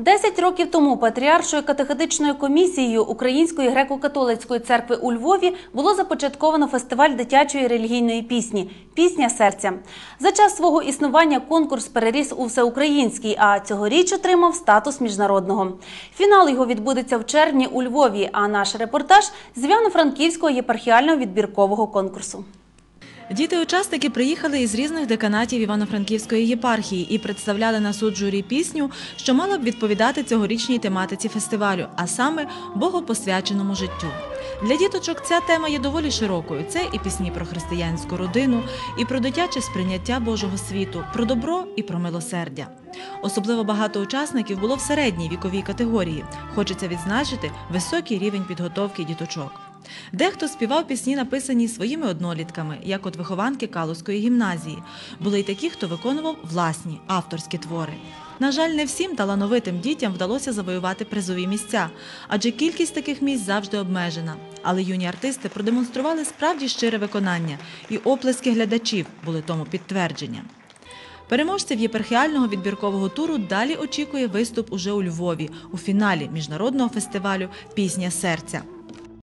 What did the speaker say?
Десять років тому патріаршою катехетичною комісією Української греко-католицької церкви у Львові було започатковано фестиваль дитячої релігійної пісні Пісня серця. За час свого існування конкурс переріс у всеукраїнський, а цьогоріч отримав статус міжнародного. Фінал його відбудеться в червні у Львові. А наш репортаж з Івано-Франківського єпархіального відбіркового конкурсу. Діти-учасники приїхали із різних деканатів Івано-Франківської єпархії і представляли на суд журі пісню, що мала б відповідати цьогорічній тематиці фестивалю, а саме богопосвяченому життю. Для діточок ця тема є доволі широкою. Це і пісні про християнську родину, і про дитяче сприйняття Божого світу, про добро і про милосердя. Особливо багато учасників було в середній віковій категорії. Хочеться відзначити високий рівень підготовки діточок. Дехто співав пісні, написані своїми однолітками, як от вихованки Калузької гімназії. Були й такі, хто виконував власні авторські твори. На жаль, не всім талановитим дітям вдалося завоювати призові місця, адже кількість таких місць завжди обмежена. Але юні артисти продемонстрували справді щире виконання, і оплески глядачів були тому підтвердженням. Переможців єпархіального відбіркового туру далі очікує виступ уже у Львові у фіналі міжнародного фестивалю Пісня серця.